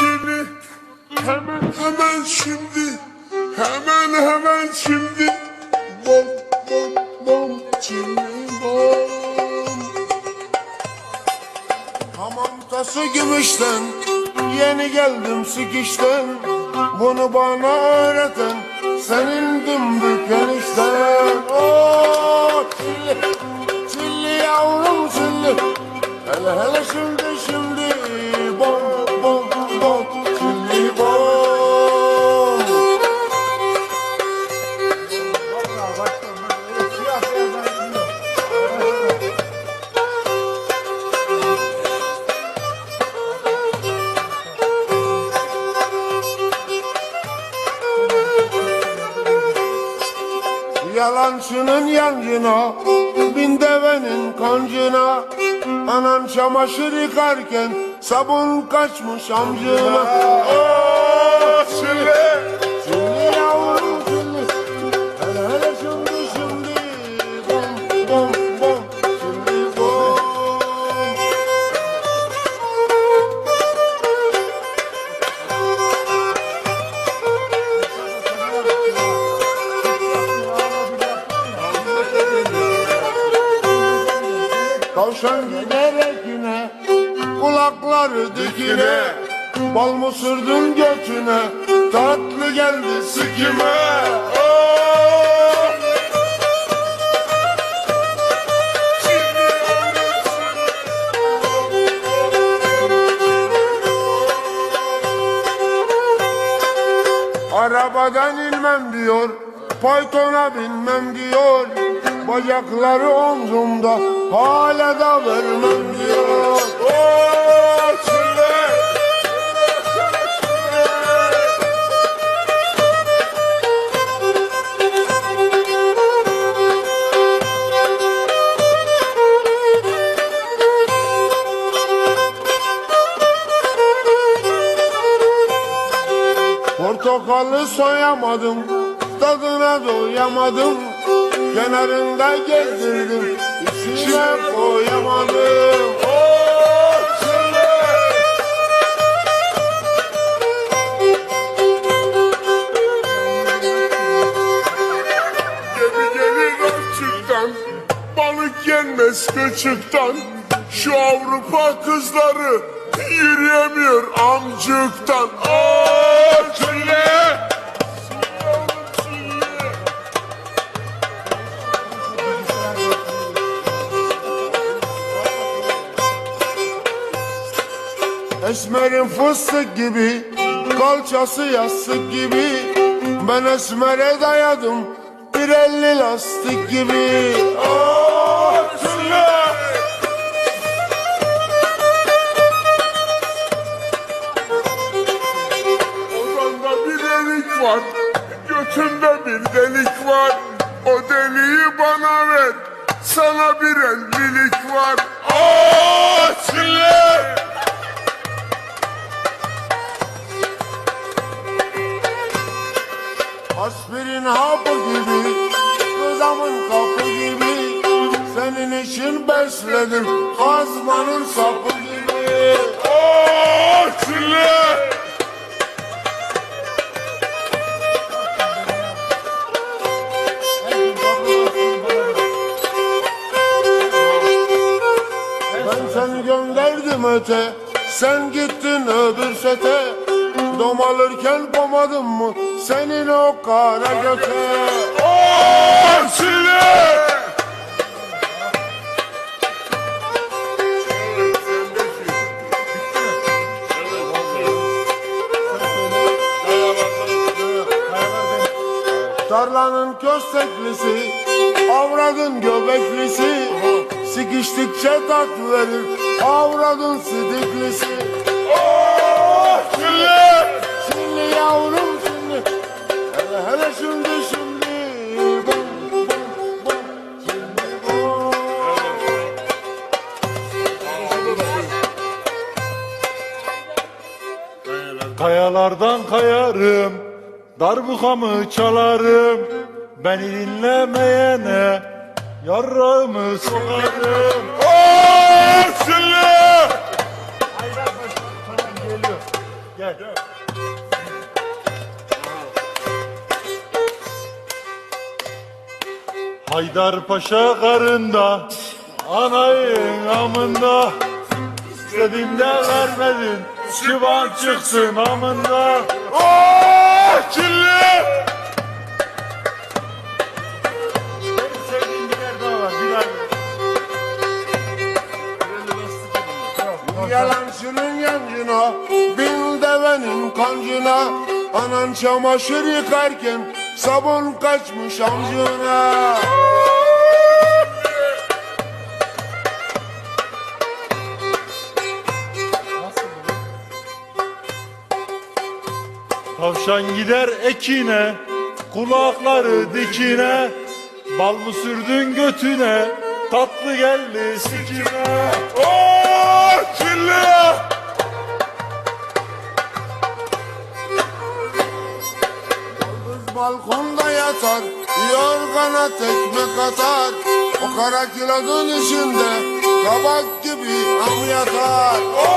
Çili hemen hemen şimdi. Hemen hemen şimdi. Bom bom bom Çili bom. Hamam tası gümüşten Yeni geldim sikişten. Bunu bana öğreten Senin dümbük enişten. Oo, çilli, çilli yavrum çilli. Hele hele şimdi şimdi Yalancının yancına Bin devenin kancına. Anan çamaşır yıkarken Sabun kaçmış amcına. Oo, Çilli Tavşan giderek yine Kulakları dikine. Bal mı sürdün götüne Tatlı geldi sikime. Oh! Arabadan inmem diyor Paytona binmem diyor Bacakları omzumda Hala da vermem diyor çile! Portakalı soyamadım Tadına doyamadım Kenarında gezdirdim İçine koyamadım. Oh, çile! Gemi gelir açıktan Balık yenmez kıçıktan Şu Avrupa kızları Yürüyemiyor amcıktan Aa çile Esmerin fıstık gibi Kalçası yastık gibi Ben esmere dayadım Bir elli lastik gibi Aa, çile! Odanda bir delik var Götünde bir delik var O deliği bana ver Sana bir ellilik var Aa, çile! Aspirin hapı gibi Kızamın kapı gibi Senin için besledim Kazmanın sapı gibi Aa, çile! Ben seni gönderdim öte Sen gittin öbür sete Domalırken komadın mı? Senin o kara göte. Çile Tarlanın kösteklisi Avradın göbeklisi. Sikiştikçe tat verir Avradın sidiklisi. Oh Çilli yavrum çilli Hele hele şimdi şimdi Bom bom bom Çilli bom Kayalardan kayarım, darbukamı çalarım. Beni dinlemeyene yarrağımı sokarım. Oh çilli Gel. Haydar Paşa karında, anayın amında. İstediğinde vermedin, çıban çıksın amında. Oh kirli. Yalancının yancına, bin devenin kancına Anan çamaşır yıkarken sabun kaçmış amcına Tavşan gider ekine, kulakları dikine. Bal mı sürdün götüne, tatlı geldi sikine. Oh kirli. Kız balkonda yatar, yorgana tekme atar O kara kirazın içinde kabak gibi am yatar Oh